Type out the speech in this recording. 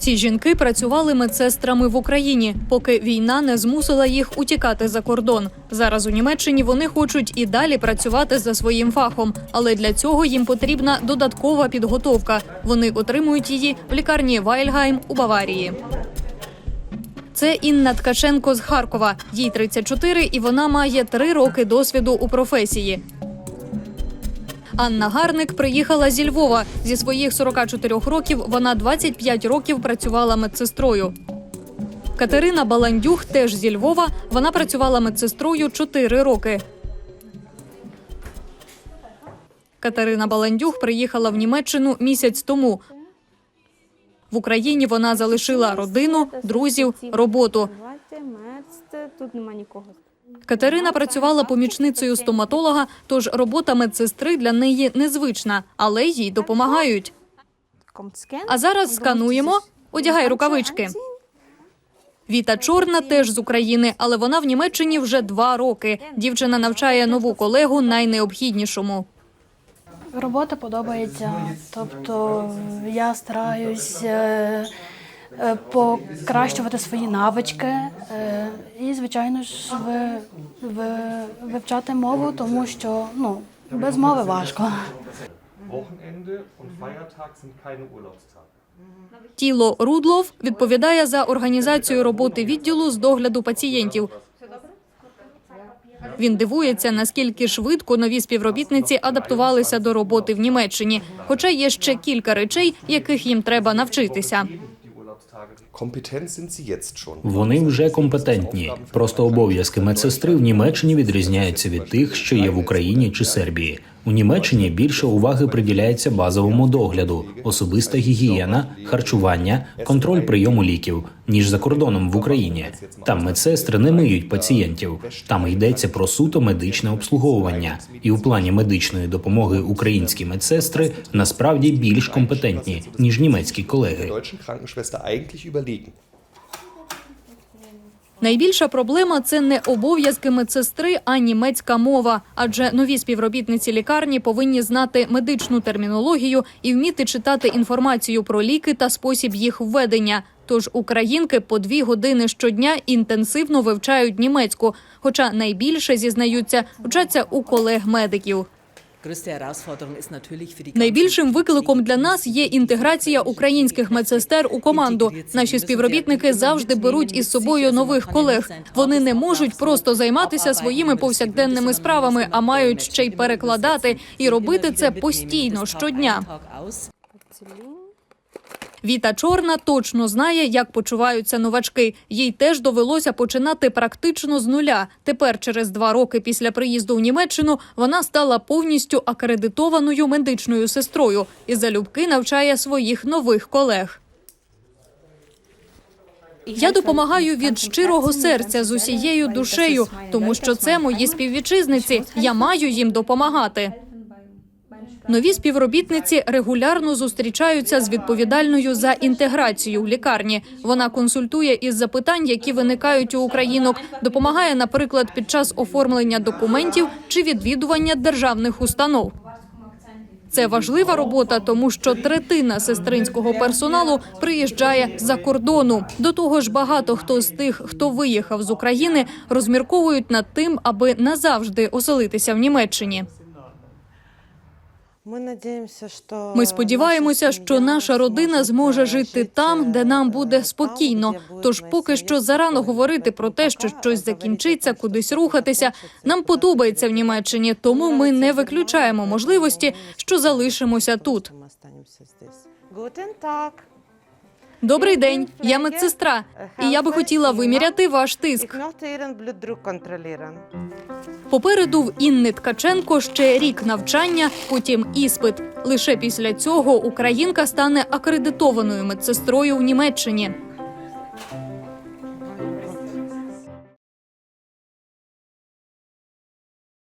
Ці жінки працювали медсестрами в Україні, поки війна не змусила їх утікати за кордон. Зараз у Німеччині вони хочуть і далі працювати за своїм фахом, але для цього їм потрібна додаткова підготовка. Вони отримують її в лікарні Вайльгайм у Баварії. Це Інна Ткаченко з Харкова. Їй 34 і вона має три роки досвіду у професії. Анна Гарник приїхала зі Львова. Зі своїх 44 років вона 25 років працювала медсестрою. Катерина Баландюх теж зі Львова. Вона працювала медсестрою 4 роки. Катерина Баландюх приїхала в Німеччину місяць тому. В Україні вона залишила родину, друзів, роботу. Тут нема нікого. Катерина працювала помічницею стоматолога, тож робота медсестри для неї незвична, але їй допомагають. А зараз скануємо. Одягай рукавички. Віта Чорна теж з України, але вона в Німеччині вже два роки. Дівчина навчає нову колегу найнеобхіднішому. Робота подобається, тобто я стараюсь е, покращувати свої навички е, і, звичайно ж, ви, ви, вивчати мову, тому що ну, без мови важко. Тіло Рудлов відповідає за організацію роботи відділу з догляду пацієнтів. Він дивується, наскільки швидко нові співробітниці адаптувалися до роботи в Німеччині. Хоча є ще кілька речей, яких їм треба навчитися. Вони вже компетентні. Просто обов'язки медсестри в Німеччині відрізняються від тих, що є в Україні чи Сербії. У Німеччині більше уваги приділяється базовому догляду, особиста гігієна, харчування, контроль прийому ліків, ніж за кордоном в Україні. Там медсестри не миють пацієнтів. Там йдеться про суто медичне обслуговування. І у плані медичної допомоги українські медсестри насправді більш компетентні ніж німецькі колеги. Найбільша проблема це не обов'язки медсестри, а німецька мова. Адже нові співробітниці лікарні повинні знати медичну термінологію і вміти читати інформацію про ліки та спосіб їх введення. Тож українки по дві години щодня інтенсивно вивчають німецьку, хоча найбільше зізнаються, вчаться у колег-медиків. Größte Найбільшим викликом для нас є інтеграція українських медсестер у команду. Наші співробітники завжди беруть із собою нових колег. Вони не можуть просто займатися своїми повсякденними справами, а мають ще й перекладати і робити це постійно щодня. Віта Чорна точно знає, як почуваються новачки. Їй теж довелося починати практично з нуля. Тепер, через два роки після приїзду в Німеччину, вона стала повністю акредитованою медичною сестрою і залюбки навчає своїх нових колег. Я допомагаю від щирого серця з усією душею, тому що це мої співвітчизниці. Я маю їм допомагати. Нові співробітниці регулярно зустрічаються з відповідальною за інтеграцію в лікарні. Вона консультує із запитань, які виникають у українок, допомагає, наприклад, під час оформлення документів чи відвідування державних установ. Це важлива робота, тому що третина сестринського персоналу приїжджає за кордону. До того ж, багато хто з тих, хто виїхав з України, розмірковують над тим, аби назавжди оселитися в Німеччині. Ми надіємося, що Ми сподіваємося, що наша родина зможе жити там, де нам буде спокійно. Тож поки що зарано говорити про те, що щось закінчиться, кудись рухатися. Нам подобається в Німеччині, тому ми не виключаємо можливості, що залишимося тут. Гутен Tag. Добрий день, я медсестра, і я би хотіла виміряти ваш тиск. Попереду в Інни Ткаченко ще рік навчання, потім іспит. Лише після цього українка стане акредитованою медсестрою в Німеччині.